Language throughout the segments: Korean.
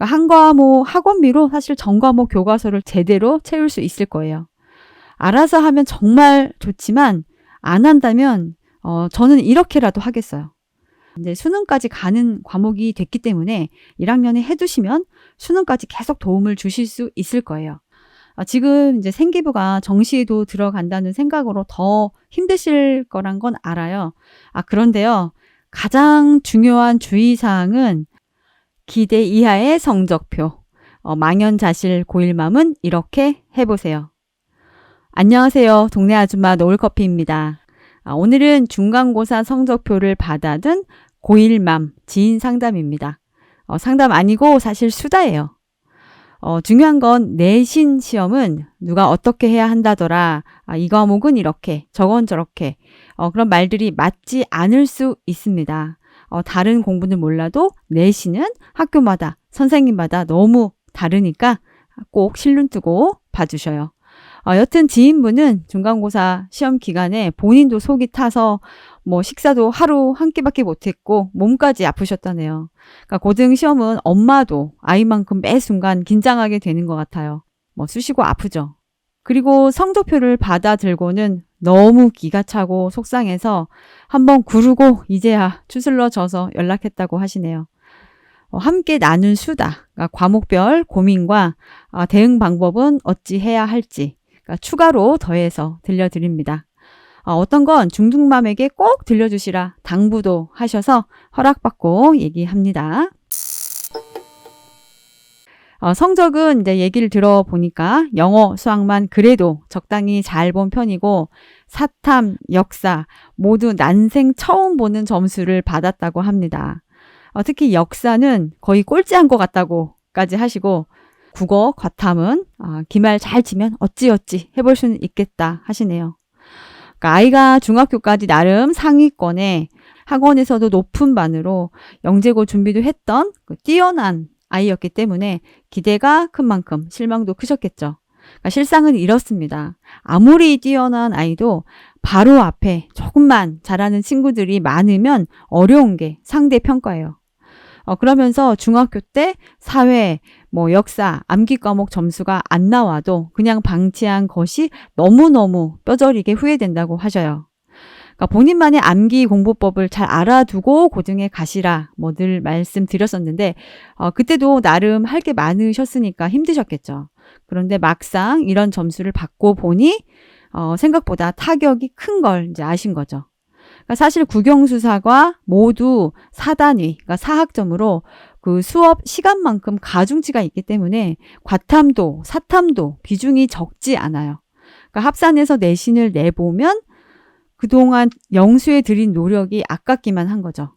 그러니까 한 과목 학원비로 사실 전 과목 교과서를 제대로 채울 수 있을 거예요. 알아서 하면 정말 좋지만 안 한다면 어, 저는 이렇게라도 하겠어요. 이제 수능까지 가는 과목이 됐기 때문에 1학년에 해두시면 수능까지 계속 도움을 주실 수 있을 거예요. 아, 지금 이제 생기부가 정시에도 들어간다는 생각으로 더 힘드실 거란 건 알아요. 아, 그런데요. 가장 중요한 주의사항은 기대 이하의 성적표. 어, 망연자실 고1맘은 이렇게 해보세요. 안녕하세요. 동네 아줌마 노을커피입니다. 아, 오늘은 중간고사 성적표를 받아든 고1맘 지인 상담입니다. 어, 상담 아니고 사실 수다예요. 어, 중요한 건 내신 시험은 누가 어떻게 해야 한다더라. 아, 이 과목은 이렇게, 저건 저렇게. 어, 그런 말들이 맞지 않을 수 있습니다. 어, 다른 공부는 몰라도 내신은 학교마다, 선생님마다 너무 다르니까 꼭 실눈 뜨고 봐주셔요. 어, 여튼 지인분은 중간고사 시험 기간에 본인도 속이 타서 뭐 식사도 하루 한 끼밖에 못했고 몸까지 아프셨다네요. 그러니까 고등 시험은 엄마도 아이만큼 매 순간 긴장하게 되는 것 같아요. 뭐 쑤시고 아프죠. 그리고 성적표를 받아 들고는 너무 기가 차고 속상해서 한번 구르고 이제야 추슬러 져서 연락했다고 하시네요. 어, 함께 나눈 수다, 그러니까 과목별 고민과 어, 대응 방법은 어찌 해야 할지 그러니까 추가로 더해서 들려드립니다. 어, 어떤 건 중등맘에게 꼭 들려주시라 당부도 하셔서 허락받고 얘기합니다. 어, 성적은 이제 얘기를 들어보니까 영어, 수학만 그래도 적당히 잘 본 편이고 사탐, 역사 모두 난생 처음 보는 점수를 받았다고 합니다. 어, 특히 역사는 거의 꼴찌한 것 같다고까지 하시고 국어, 과탐은 아, 기말 잘 치면 어찌어찌 해볼 수는 있겠다 하시네요. 그러니까 아이가 중학교까지 나름 상위권에 학원에서도 높은 반으로 영재고 준비도 했던 그 뛰어난 아이였기 때문에 기대가 큰 만큼 실망도 크셨겠죠. 그러니까 실상은 이렇습니다. 아무리 뛰어난 아이도 바로 앞에 조금만 잘하는 친구들이 많으면 어려운 게 상대 평가예요. 어, 그러면서 중학교 때 사회, 뭐 역사, 암기 과목 점수가 안 나와도 그냥 방치한 것이 너무너무 뼈저리게 후회된다고 하셔요. 그러니까 본인만의 암기 공부법을 잘 알아두고 고등에 가시라 뭐 늘 말씀드렸었는데 어, 그때도 나름 할 게 많으셨으니까 힘드셨겠죠. 그런데 막상 이런 점수를 받고 보니 어, 생각보다 타격이 큰 걸 이제 아신 거죠. 그러니까 사실 국영수사과 모두 4단위, 그러니까 4학점으로 그 수업 시간만큼 가중치가 있기 때문에 과탐도 사탐도 비중이 적지 않아요. 그러니까 합산해서 내신을 내보면 그동안 영수에 들인 노력이 아깝기만 한 거죠.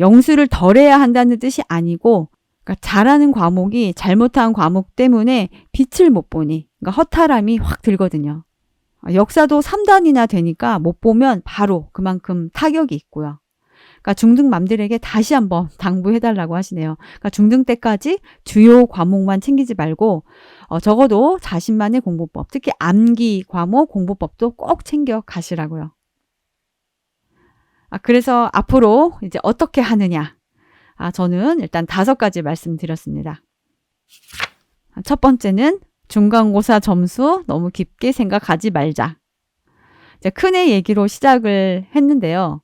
영수를 덜해야 한다는 뜻이 아니고 그러니까 잘하는 과목이 잘못한 과목 때문에 빛을 못 보니 그러니까 허탈함이 확 들거든요. 역사도 3단이나 되니까 못 보면 바로 그만큼 타격이 있고요. 그러니까 중등맘들에게 다시 한번 당부해달라고 하시네요. 그러니까 중등 때까지 주요 과목만 챙기지 말고 어, 적어도 자신만의 공부법, 특히 암기 과목 공부법도 꼭 챙겨 가시라고요. 아, 그래서 앞으로 이제 어떻게 하느냐. 아, 저는 일단 다섯 가지 말씀드렸습니다. 첫 번째는 중간고사 점수 너무 깊게 생각하지 말자. 이제 큰애 얘기로 시작을 했는데요.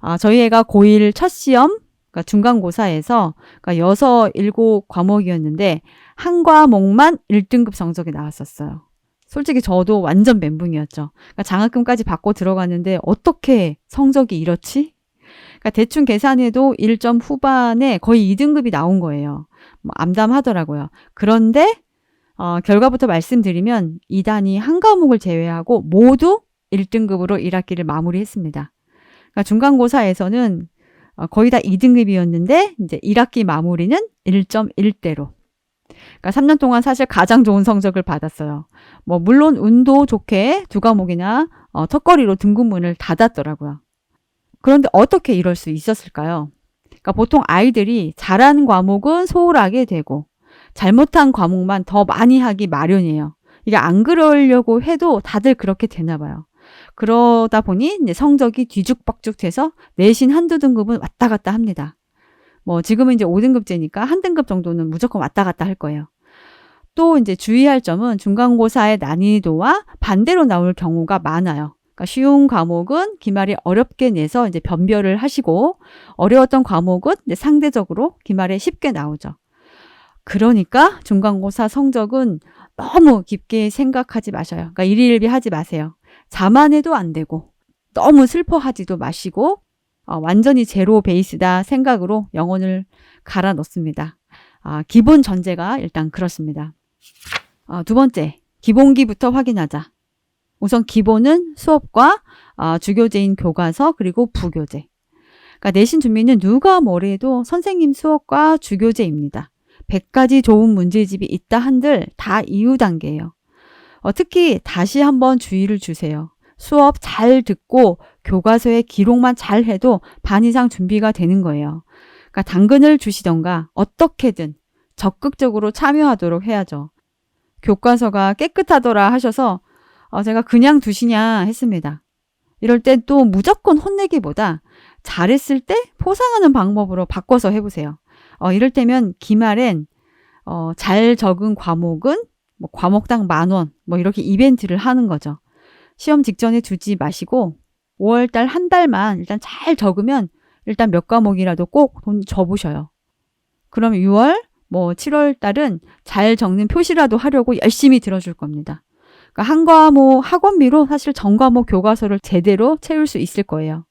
아, 저희 애가 고1 첫 시험, 그러니까 중간고사에서 그러니까 여섯, 일곱 과목이었는데 한 과목만 1등급 성적이 나왔었어요. 솔직히 저도 완전 멘붕이었죠. 그러니까 장학금까지 받고 들어갔는데 어떻게 성적이 이렇지? 그러니까 대충 계산해도 1점 후반에 거의 2등급이 나온 거예요. 뭐 암담하더라고요. 그런데 어, 결과부터 말씀드리면 2단이 한 과목을 제외하고 모두 1등급으로 1학기를 마무리했습니다. 그러니까 중간고사에서는 어, 거의 다 2등급이었는데 이제 1학기 마무리는 1.1대로 그러니까 3년 동안 사실 가장 좋은 성적을 받았어요. 뭐 물론 운도 좋게 두 과목이나 어, 턱걸이로 등급문을 닫았더라고요. 그런데 어떻게 이럴 수 있었을까요? 그러니까 보통 아이들이 잘하는 과목은 소홀하게 되고 잘못한 과목만 더 많이 하기 마련이에요. 이게 안 그러려고 해도 다들 그렇게 되나 봐요. 그러다 보니 이제 성적이 뒤죽박죽 돼서 내신 한두 등급은 왔다 갔다 합니다. 뭐 지금은 이제 5등급제니까 한 등급 정도는 무조건 왔다 갔다 할 거예요. 또 이제 주의할 점은 중간고사의 난이도와 반대로 나올 경우가 많아요. 그러니까 쉬운 과목은 기말에 어렵게 내서 이제 변별을 하시고 어려웠던 과목은 상대적으로 기말에 쉽게 나오죠. 그러니까 중간고사 성적은 너무 깊게 생각하지 마셔요. 그러니까 일일비 하지 마세요. 자만해도 안 되고 너무 슬퍼하지도 마시고 어, 완전히 제로 베이스다 생각으로 영혼을 갈아 넣습니다. 아, 기본 전제가 일단 그렇습니다. 아, 두 번째, 기본기부터 확인하자. 우선 기본은 수업과 아, 주교재인 교과서 그리고 부교재. 그러니까 내신 준비는 누가 뭐래도 선생님 수업과 주교재입니다. 100가지 좋은 문제집이 있다 한들 다 이유 단계예요. 어, 특히 다시 한번 주의를 주세요. 수업 잘 듣고 교과서의 기록만 잘 해도 반 이상 준비가 되는 거예요. 그러니까 당근을 주시던가 어떻게든 적극적으로 참여하도록 해야죠. 교과서가 깨끗하더라 하셔서 어, 제가 그냥 두시냐 했습니다. 이럴 땐 또 무조건 혼내기보다 잘했을 때 포상하는 방법으로 바꿔서 해보세요. 어, 이럴 때면 기말엔 어, 잘 적은 과목은 뭐 과목당 만 원, 뭐 이렇게 이벤트를 하는 거죠. 시험 직전에 두지 마시고 5월달 한 달만 일단 잘 적으면 일단 몇 과목이라도 꼭 돈 줘보셔요. 그럼 6월, 뭐 7월 달은 잘 적는 표시라도 하려고 열심히 들어줄 겁니다. 그러니까 한 과목 학원비로 사실 전 과목 교과서를 제대로 채울 수 있을 거예요.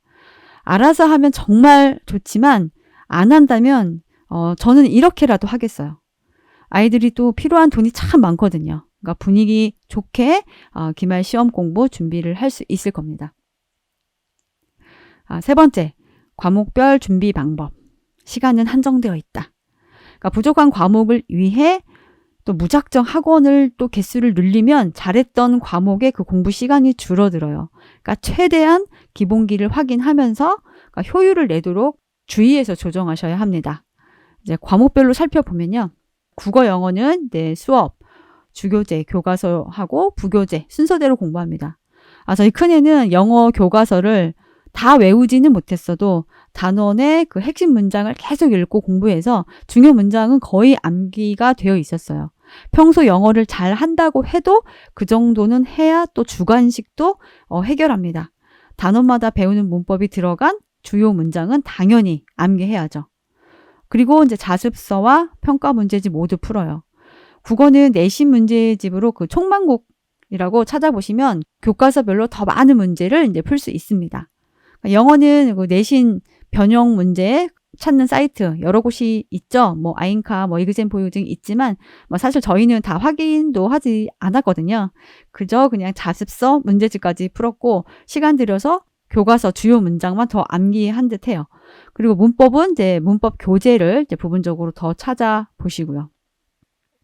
알아서 하면 정말 좋지만 안 한다면 어, 저는 이렇게라도 하겠어요. 아이들이 또 필요한 돈이 참 많거든요. 그러니까 분위기 좋게 어, 기말 시험 공부 준비를 할 수 있을 겁니다. 아, 세 번째, 과목별 준비 방법. 시간은 한정되어 있다. 그러니까 부족한 과목을 위해 또 무작정 학원을 또 개수를 늘리면 잘했던 과목의 그 공부 시간이 줄어들어요. 그러니까 최대한 기본기를 확인하면서 그러니까 효율을 내도록 주의해서 조정하셔야 합니다. 이제 과목별로 살펴보면요. 국어 영어는 네, 수업, 주교재, 교과서하고 부교재 순서대로 공부합니다. 아, 저희 큰애는 영어 교과서를 다 외우지는 못했어도 단원의 그 핵심 문장을 계속 읽고 공부해서 중요 문장은 거의 암기가 되어 있었어요. 평소 영어를 잘 한다고 해도 그 정도는 해야 또 주관식도 어, 해결합니다. 단원마다 배우는 문법이 들어간 주요 문장은 당연히 암기해야죠. 그리고 이제 자습서와 평가 문제집 모두 풀어요. 국어는 내신 문제집으로 그 총망국이라고 찾아보시면 교과서별로 더 많은 문제를 이제 풀 수 있습니다. 영어는 그 내신 변형 문제 찾는 사이트 여러 곳이 있죠. 뭐 아인카, 뭐 이그젠 보유 등 있지만 뭐 사실 저희는 다 확인도 하지 않았거든요. 그저 그냥 자습서 문제집까지 풀었고 시간 들여서 교과서 주요 문장만 더 암기한 듯해요. 그리고 문법은 이제 문법 교재를 이제 부분적으로 더 찾아보시고요.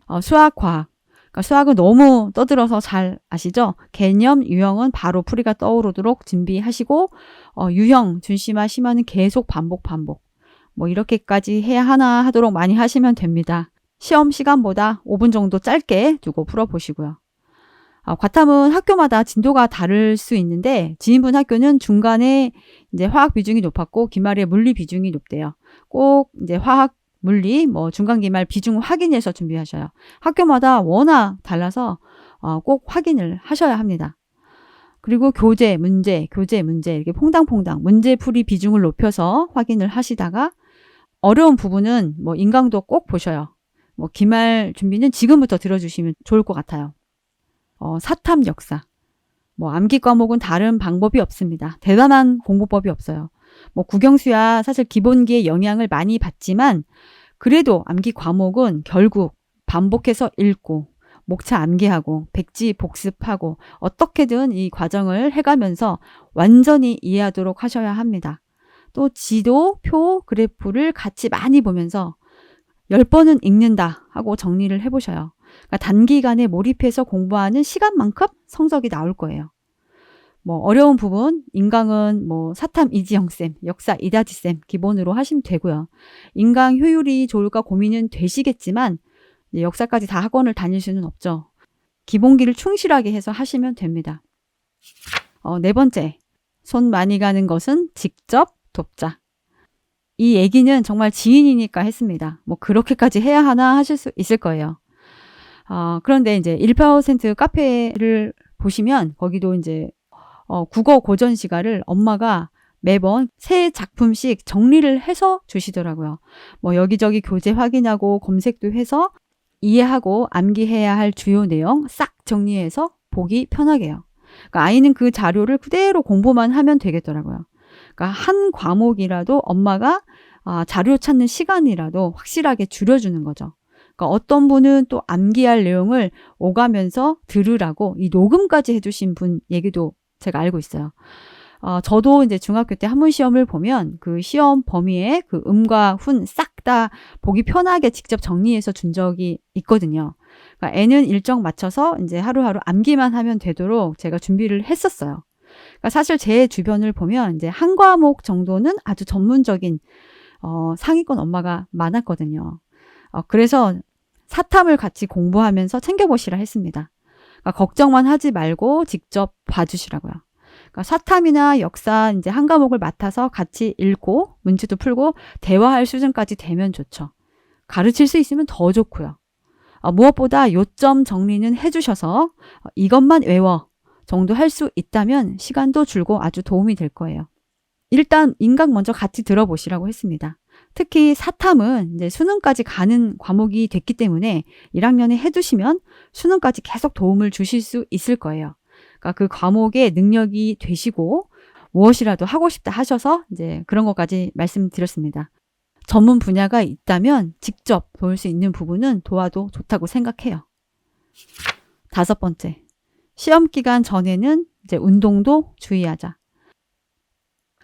어, 수학, 과학. 그러니까 수학은 너무 떠들어서 잘 아시죠? 개념, 유형은 바로 풀이가 떠오르도록 준비하시고 어, 유형, 준심화, 심화는 계속 반복, 반복. 뭐 이렇게까지 해야 하나 하도록 많이 하시면 됩니다. 시험 시간보다 5분 정도 짧게 두고 풀어보시고요. 어, 과탐은 학교마다 진도가 다를 수 있는데 지인분 학교는 중간에 이제 화학 비중이 높았고 기말에 물리 비중이 높대요. 꼭 이제 화학 물리, 뭐 중간 기말 비중 확인해서 준비하셔요. 학교마다 워낙 달라서 어, 꼭 확인을 하셔야 합니다. 그리고 교재, 문제, 교재, 문제 이렇게 퐁당퐁당 문제 풀이 비중을 높여서 확인을 하시다가 어려운 부분은 뭐 인강도 꼭 보셔요. 뭐 기말 준비는 지금부터 들어주시면 좋을 것 같아요. 어, 사탐 역사. 뭐 암기 과목은 다른 방법이 없습니다. 대단한 공부법이 없어요. 뭐 국영수야 사실 기본기에 영향을 많이 받지만 그래도 암기 과목은 결국 반복해서 읽고 목차 암기하고 백지 복습하고 어떻게든 이 과정을 해가면서 완전히 이해하도록 하셔야 합니다. 또 지도, 표, 그래프를 같이 많이 보면서 10번은 읽는다 하고 정리를 해보셔요. 그러니까 단기간에 몰입해서 공부하는 시간만큼 성적이 나올 거예요. 뭐 어려운 부분 인강은 뭐 사탐 이지영 쌤, 역사 이다지 쌤 기본으로 하시면 되고요. 인강 효율이 좋을까 고민은 되시겠지만 역사까지 다 학원을 다닐 수는 없죠. 기본기를 충실하게 해서 하시면 됩니다. 어, 네 번째, 손 많이 가는 것은 직접 돕자. 이 얘기는 정말 지인이니까 했습니다. 뭐 그렇게까지 해야 하나 하실 수 있을 거예요. 어, 그런데 이제 1% 카페를 보시면 거기도 이제 어, 국어 고전 시가를 엄마가 매번 새 작품씩 정리를 해서 주시더라고요. 뭐 여기저기 교재 확인하고 검색도 해서 이해하고 암기해야 할 주요 내용 싹 정리해서 보기 편하게요. 그러니까 아이는 그 자료를 그대로 공부만 하면 되겠더라고요. 그러니까 한 과목이라도 엄마가 아, 자료 찾는 시간이라도 확실하게 줄여주는 거죠. 그러니까 어떤 분은 또 암기할 내용을 오가면서 들으라고 이 녹음까지 해주신 분 얘기도 제가 알고 있어요. 어, 저도 이제 중학교 때 한문 시험을 보면 그 시험 범위에 그 음과 훈 싹 다 보기 편하게 직접 정리해서 준 적이 있거든요. 그러니까 애는 일정 맞춰서 이제 하루하루 암기만 하면 되도록 제가 준비를 했었어요. 그러니까 사실 제 주변을 보면 이제 한 과목 정도는 아주 전문적인 어, 상위권 엄마가 많았거든요. 어, 그래서 사탐을 같이 공부하면서 챙겨보시라 했습니다. 그러니까 걱정만 하지 말고 직접 봐주시라고요. 그러니까 사탐이나 역사 이제 한 과목을 맡아서 같이 읽고 문제도 풀고 대화할 수준까지 되면 좋죠. 가르칠 수 있으면 더 좋고요. 어, 무엇보다 요점 정리는 해주셔서 어, 이것만 외워 정도 할 수 있다면 시간도 줄고 아주 도움이 될 거예요. 일단 인강 먼저 같이 들어보시라고 했습니다. 특히 사탐은 이제 수능까지 가는 과목이 됐기 때문에 1학년에 해두시면 수능까지 계속 도움을 주실 수 있을 거예요. 그러니까 그 과목에 능력이 되시고 무엇이라도 하고 싶다 하셔서 이제 그런 것까지 말씀드렸습니다. 전문 분야가 있다면 직접 도울 수 있는 부분은 도와도 좋다고 생각해요. 다섯 번째. 시험 기간 전에는 이제 운동도 주의하자.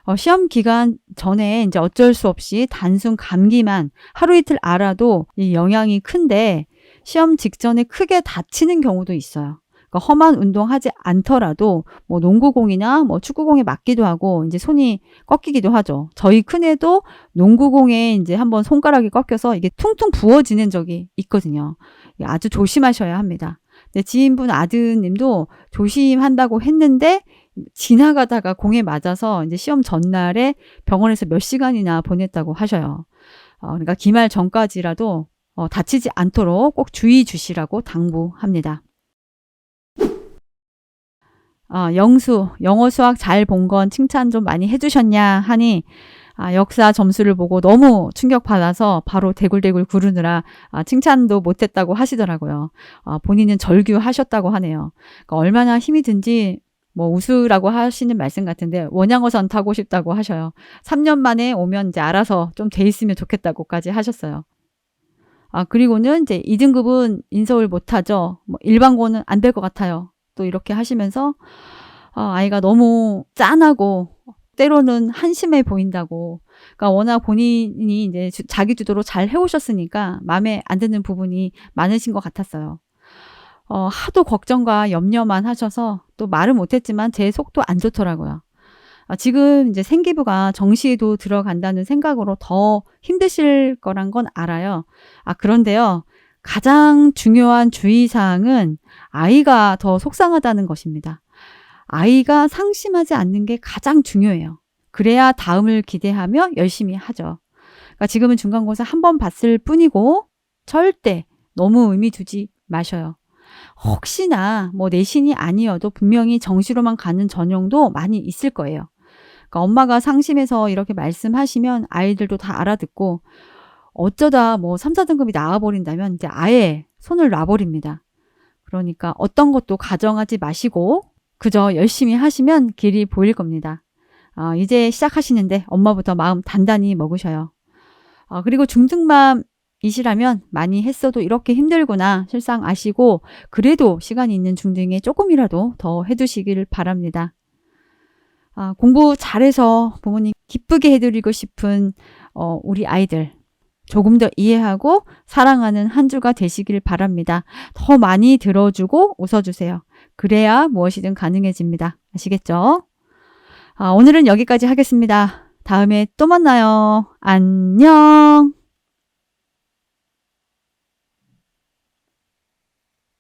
어, 시험 기간 전에 이제 어쩔 수 없이 단순 감기만 하루 이틀 알아도 이 영향이 큰데 시험 직전에 크게 다치는 경우도 있어요. 그러니까 험한 운동하지 않더라도 뭐 농구공이나 뭐 축구공에 맞기도 하고 이제 손이 꺾이기도 하죠. 저희 큰애도 농구공에 이제 한번 손가락이 꺾여서 이게 퉁퉁 부어지는 적이 있거든요. 아주 조심하셔야 합니다. 네, 지인분 아드님도 조심한다고 했는데 지나가다가 공에 맞아서 이제 시험 전날에 병원에서 몇 시간이나 보냈다고 하셔요. 어, 그러니까 기말 전까지라도 어, 다치지 않도록 꼭 주의 주시라고 당부합니다. 어, 영수, 영어 수학 잘 본 건 칭찬 좀 많이 해주셨냐 하니 아, 역사 점수를 보고 너무 충격받아서 바로 대굴대굴 구르느라 아, 칭찬도 못했다고 하시더라고요. 아, 본인은 절규하셨다고 하네요. 그러니까 얼마나 힘이 든지 뭐 우수라고 하시는 말씀 같은데 원양어선 타고 싶다고 하셔요. 3년 만에 오면 이제 알아서 좀 돼 있으면 좋겠다고까지 하셨어요. 아, 그리고는 이제 2등급은 인서울 못 하죠. 뭐 일반고는 안 될 것 같아요. 또 이렇게 하시면서 아, 아이가 너무 짠하고 때로는 한심해 보인다고. 그러니까 워낙 본인이 이제 자기 주도로 잘 해오셨으니까 마음에 안 드는 부분이 많으신 것 같았어요. 어, 하도 걱정과 염려만 하셔서 또 말은 못했지만 제 속도 안 좋더라고요. 아, 지금 이제 생기부가 정시에도 들어간다는 생각으로 더 힘드실 거란 건 알아요. 아, 그런데요. 가장 중요한 주의사항은 아이가 더 속상하다는 것입니다. 아이가 상심하지 않는 게 가장 중요해요. 그래야 다음을 기대하며 열심히 하죠. 그러니까 지금은 중간고사 한 번 봤을 뿐이고 절대 너무 의미 두지 마셔요. 혹시나 뭐 내신이 아니어도 분명히 정시로만 가는 전형도 많이 있을 거예요. 그러니까 엄마가 상심해서 이렇게 말씀하시면 아이들도 다 알아듣고 어쩌다 뭐 3, 4등급이 나와버린다면 이제 아예 손을 놔버립니다. 그러니까 어떤 것도 가정하지 마시고 그저 열심히 하시면 길이 보일 겁니다. 어, 이제 시작하시는데 엄마부터 마음 단단히 먹으셔요. 어, 그리고 중등맘 이시라면 많이 했어도 이렇게 힘들구나 실상 아시고 그래도 시간이 있는 중등에 조금이라도 더 해두시길 바랍니다. 아, 공부 잘해서 부모님 기쁘게 해드리고 싶은 어, 우리 아이들 조금 더 이해하고 사랑하는 한 주가 되시길 바랍니다. 더 많이 들어주고 웃어주세요. 그래야 무엇이든 가능해집니다. 아시겠죠? 아, 오늘은 여기까지 하겠습니다. 다음에 또 만나요. 안녕!